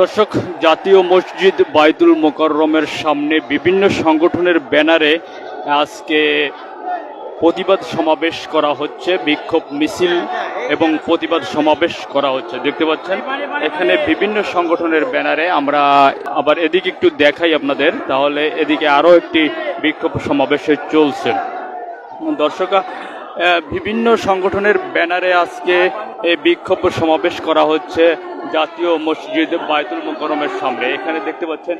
দর্শক, জাতীয় মসজিদ বাইতুল মোকাররমের সামনে বিভিন্ন সংগঠনের ব্যানারে আজকে প্রতিবাদ সমাবেশ করা হচ্ছে, বিক্ষোভ মিছিল এবং প্রতিবাদ সমাবেশ করা হচ্ছে। দেখতে পাচ্ছেন, এখানে বিভিন্ন সংগঠনের ব্যানারে আমরা আবার এদিকে একটু দেখাই আপনাদের, তাহলে এদিকে আরও একটি বিক্ষোভ সমাবেশে চলছে। দর্শক বিভিন্ন সংগঠনের ব্যানারে আজকে এই বিক্ষোভ সমাবেশ করা হচ্ছে জাতীয় মসজিদ বায়তুল মোকরমের সামনে। এখানে দেখতে পাচ্ছেন,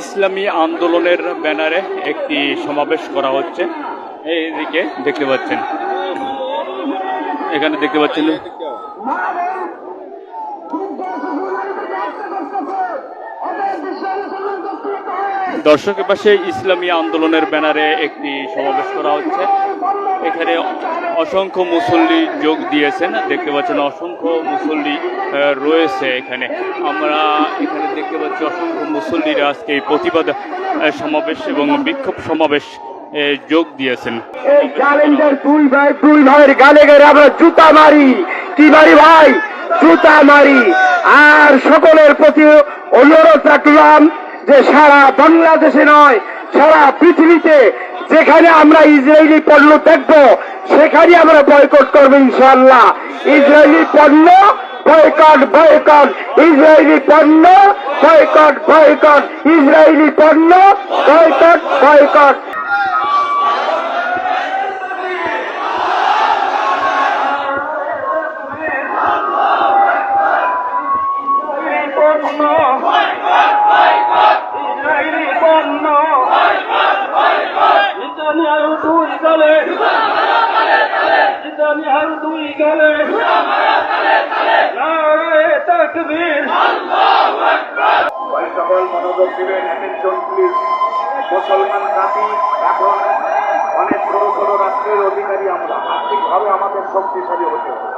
ইসলামী আন্দোলনের ব্যানারে একটি সমাবেশ করা হচ্ছে। এইদিকে দেখতে পাচ্ছেন, এখানে দেখতে পাচ্ছেন। দর্শকের পাশে ইসলামী আন্দোলনের ব্যানারে একটি সমাবেশ করা হচ্ছে। এখানে অসংখ্য মুসল্লি যোগ দিয়েছেন। দেখতে পাচ্ছেন অসংখ্য মুসল্লি রয়েছে এখানে। আমরা এখানে দেখতে পাচ্ছি অসংখ্য মুসল্লিরা আজকে এই প্রতিবাদ সমাবেশ এবং বিক্ষোভ সমাবেশ যোগ দিয়েছেন। জুতা মারি। কি মারি ভাই? জুতা মারি। আর সকলের প্রতি অনুরোধ রাখলাম যে সারা বাংলাদেশে নয়, সারা পৃথিবীতে যেখানে আমরা ইসরায়েলি পণ্য দেখব, সেখানে আমরা বয়কট করব ইনশাল্লাহ ইসরায়েলি পণ্য বয়কট বয়কট ইসরায়েলি পণ্য বয়কট বয়কট ইসরায়েলি পণ্য বয়কট বয়কট পণ্য ইসরায়েলি পণ্য নেতানিয়াহু দুই গলে নেতানিয়াহু দুই গলে তাকবীর। সকল মনোযোগ দিবেন একজন প্লিজ মুসলমান জাতি এখন অনেক ছোট ছোট রাষ্ট্রের অধিকারী আমরা। আর্থিকভাবে আমাদের শক্তিশালী হতে হবে।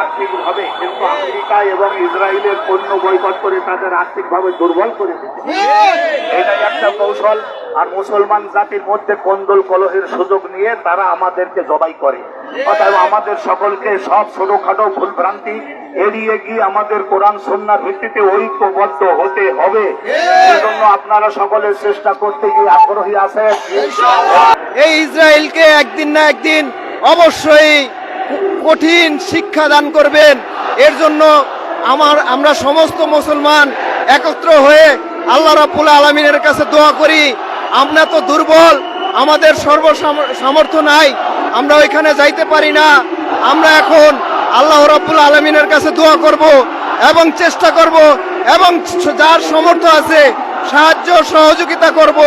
আর্থিকভাবে কিন্তু আমেরিকা এবং ইসরায়েলের পণ্য বয়কট করে তাদের আর্থিকভাবে দুর্বল করে দিতে এটাই একটা কৌশল। আর মুসলমান জাতির মধ্যে কন্দল কলহের সুযোগ নিয়ে তারা আমাদেরকে জবাই করে। অতএব আমাদের সকলকে সব ছোটখাটো ভুল ভ্রান্তি এড়িয়ে গিয়ে আমাদের কোরআন সন্ন্যার ভিত্তিতে ঐক্যবদ্ধ হতে হবে। সেজন্য আপনারা সকলের চেষ্টা করতে গিয়ে আগ্রহী আছেন। এই ইসরায়েলকে একদিন না একদিন অবশ্যই কঠিন শিক্ষা দান করবেন। এর জন্য আমার, আমরা সমস্ত মুসলমান একত্র হয়ে আল্লাহ রাব্বুল আলমিনের কাছে দোয়া করি। আমরা তো দুর্বল, আমাদের সর্ব সামর্থ্য নাই, আমরা ওইখানে যাইতে পারি না। আমরা এখন আল্লাহ রাব্বুল আলমিনের কাছে দোয়া করব এবং চেষ্টা করব এবং যার সামর্থ্য আছে সাহায্য সহযোগিতা করব।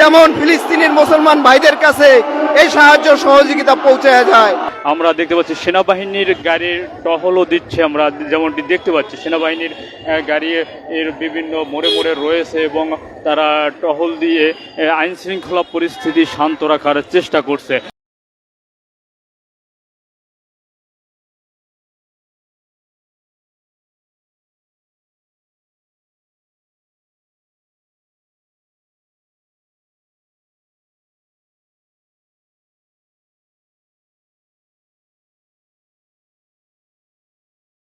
যেমন ফিলিস্তিনের মুসলমান ভাইদের কাছে এই সাহায্য সহযোগিতা পৌঁছে যায়। আমরা দেখতে পাচ্ছি সেনাবাহিনীর গাড়ির টহলও দিচ্ছে আমরা যেমনটি দেখতে পাচ্ছি। সেনাবাহিনীর গাড়ি এর বিভিন্ন মোড়ে মোড়ে রয়েছে এবং তারা টহল দিয়ে আইনশৃঙ্খলা পরিস্থিতি শান্ত রাখার চেষ্টা করছে।